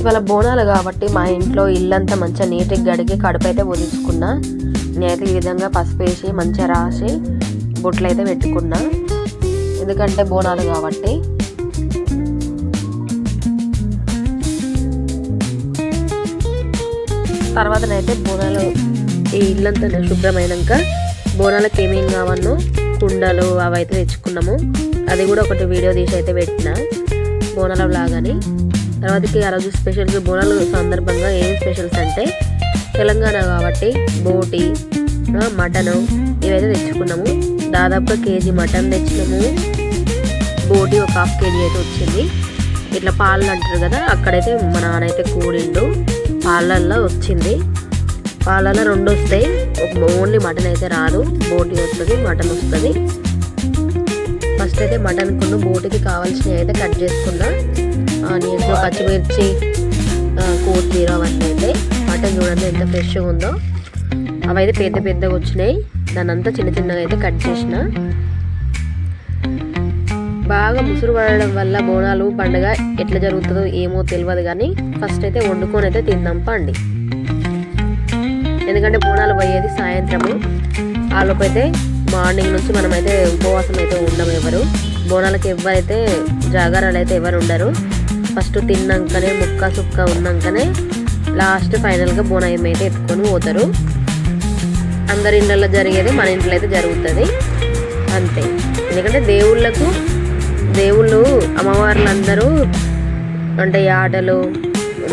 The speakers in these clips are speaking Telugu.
ఇవాళ బోనాలు కాబట్టి మా ఇంట్లో ఇల్లంతా మంచిగా నీట్గా గడిగి కడుపు అయితే వదిలించుకున్నా నేనైతే ఈ విధంగా పసుపు వేసి మంచిగా రాసి బొట్లు అయితే పెట్టుకున్నా. ఎందుకంటే బోనాలు కాబట్టి. తర్వాతనైతే బోనాలు ఈ ఇల్లంతా శుభ్రమైనాక బోనాలకు ఏమేం కావాలో కుండలు అవి అయితే తెచ్చుకున్నాము. అది కూడా ఒకటి వీడియో తీసి అయితే పెట్టిన. బోనాల లాగాని తర్వాతకి ఆ రోజు స్పెషల్స్ బోనాలు సందర్భంగా ఏం స్పెషల్స్ అంటే తెలంగాణ కాబట్టి బోటి మటను ఇవైతే తెచ్చుకున్నాము. దాదాపుగా కేజీ మటన్ తెచ్చినాము. బోటి ఒక హాఫ్ కేజీ అయితే వచ్చింది. ఇట్లా పాలు అంటారు కదా అక్కడైతే మా నాన్న అయితే కూడిండు పాలల్లో వచ్చింది. పాలల్లో రెండు వస్తాయి. ఓన్లీ మటన్ అయితే రాదు. బోటి వస్తుంది మటన్ వస్తుంది. ఫస్ట్ అయితే మటన్ కొన్ని బోటికి కావాల్సినవి అయితే కట్ చేసుకున్నా. ఆనియన్స్ పచ్చిమిర్చి కొత్తిమీర అవన్నీ అయితే. మటన్ చూడండి ఎంత ఫ్రెష్గా ఉందో. అవైతే పెద్ద పెద్దగా వచ్చినాయి. దాని అంతా చిన్న చిన్నగా అయితే కట్ చేసిన. బాగా ముసురు పడడం వల్ల బోనాలు పండుగ ఎట్లా జరుగుతుందో ఏమో తెలియదు కానీ ఫస్ట్ అయితే వండుకొని అయితే తిందాం పండి. ఎందుకంటే బోనాలు పోయేది సాయంత్రము. ఆలోపు అయితే మార్నింగ్ నుంచి మనమైతే ఉపవాసం అయితే ఉండము ఎవరు. బోనాలకి ఎవరైతే జాగారాలు అయితే ఎవరు ఉండరు. ఫస్ట్ తిన్నాకనే ముక్క సుక్క ఉన్నాకనే లాస్ట్ ఫైనల్గా బోనాయం అయితే ఎత్తుకొని పోతారు. అందరి ఇళ్ళల్లో జరిగేది మన ఇంట్లో అయితే జరుగుతుంది. అంతే. ఎందుకంటే దేవుళ్ళకు దేవుళ్ళు అమ్మవార్లందరూ అంటే ఆటలు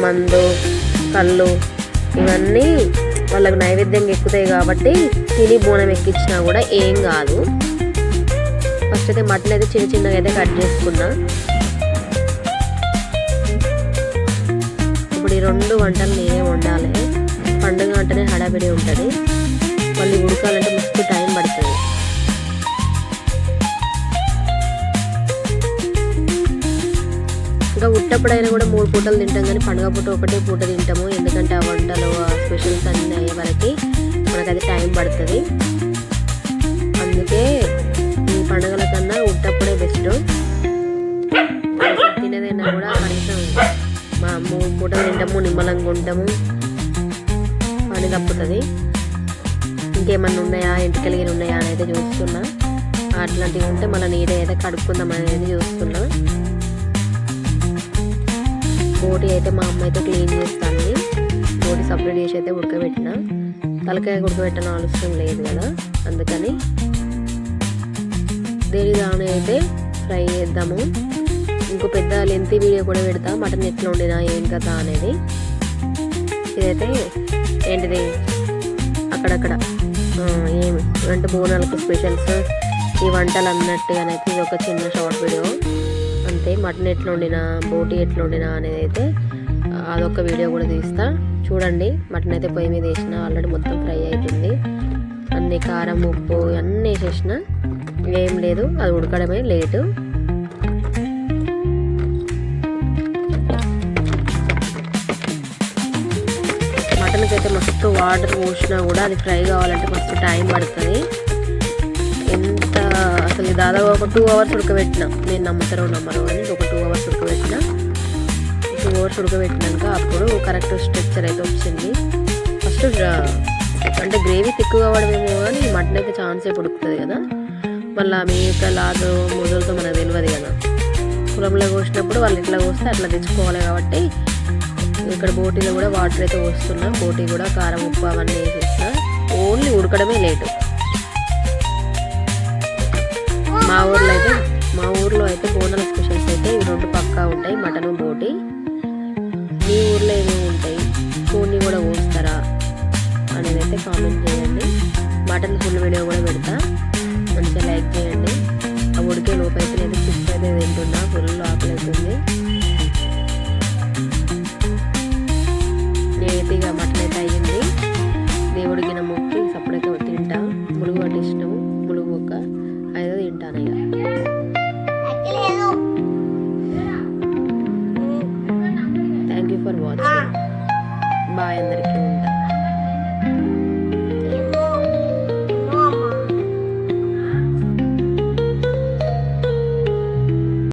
మందు కళ్ళు ఇవన్నీ వాళ్ళకి నైవేద్యంగా ఎక్కుతాయి కాబట్టి తిని బోనం ఎక్కించినా కూడా ఏం కాదు. ఫస్ట్ అయితే మటన్ అయితే చిన్న చిన్నగా అయితే కట్ చేసుకున్నా. ఇప్పుడు ఈ రెండు వంటలు నేనే వండాలి. పండుగ అంటేనే హడావిడి ఉంటుంది. మళ్ళీ ఉడకాలంటే మస్తు టైం పడుతుంది. ఇంకా ఉట్టప్పుడైనా కూడా మూడు పూటలు తింటాం కానీ పండుగ పూట ఒకటే పూట తింటాము. ఎందుకంటే ఆ వంటలు ఆ స్పెషల్స్ అన్నీ పడుతుంది. అందుకే ఈ పండుగల కన్నా ఉట్టప్పుడే బెస్ట్. తినేదైనా కూడా కనీసం మా మూట తింటాము నిమ్మలంగా ఉంటాము. పని తప్పుతుంది. ఇంకేమన్నా ఉన్నాయా? ఇంటికి కలిగిన ఉన్నాయా అనేది చూస్తున్నా. అట్లాంటివి ఉంటే మళ్ళీ నీట్ అయితే కడుక్కుందాం అనేది చూస్తున్నా. బోటి అయితే మా అమ్మ అయితే క్లీన్ చేస్తాను బోటి సపరేట్ చేసి అయితే ఉడకబెట్టిన. తలకాయ ఉడకబెట్టడం అవసరం లేదు కదా అందుకని దేని దాని అయితే ఫ్రై చేద్దాము. ఇంకో పెద్ద లెంత్ వీడియో కూడా పెడతా మటన్ ఎట్లా వండినా ఏం కదా అనేది. ఇదైతే ఏంటిది? అక్కడక్కడ ఏమి అంటే బోనాలకు స్పెషల్స్ ఈ వంటలు అన్నట్టుగానైతే ఇది ఒక చిన్న షార్ట్ వీడియో అంతే మటన్ ఎట్లా వండినా బోటి ఎట్లా వండినా అనేది అయితే అదొక వీడియో కూడా తీస్తా. చూడండి మటన్ అయితే పొయ్యి మీద వేసిన ఆల్రెడీ మొత్తం ఫ్రై అవుతుంది అన్ని కారం ఉప్పు అన్నీ వేసేసిన. ఏం లేదు అది ఉడకడమే లేటు. మటన్కి అయితే మస్తు వాటర్ పోసినా కూడా అది ఫ్రై కావాలంటే మస్తు టైం పడుతుంది. ఎంత అసలు దాదాపు ఒక టూ అవర్స్ ఉడకబెట్టిన. నేను నమ్ముతారో నమ్మరు అని ఒక టూ అవర్స్ ఉడకబెట్టినాక అప్పుడు కరెక్ట్ స్ట్రక్చర్ అయితే వచ్చింది. ఫస్ట్ అంటే గ్రేవీ తిక్కువ అవ్వడమేమో కానీ మటన్ అయితే ఛాన్స్ ఉడుకుతుంది కదా. మళ్ళీ మేక లాదు ముదులతో మనకు తెలియదు కదా. కులంలో కోసినప్పుడు వాళ్ళు ఇట్లా కోస్తే అట్లా తెచ్చుకోవాలి కాబట్టి ఇక్కడ బోటీలో కూడా వాటర్ అయితే పోస్తున్నా. బోటీ కూడా కారం ఉప్పు అవన్నీ వేసేసిన. ఓన్లీ ఉడకడమే లేటు. మా ఊర్లో అయితే కామెంట్ చేయండి. మటన్ ఫుల్ వీడియో కూడా పెడతా. మంచిగా లైక్ చేయండి. ఆ ఉడికే లోపు అయితే నేను చిప్స్ అయితే తింటున్నా ఫుల్ ఆకలి అవుతుంది.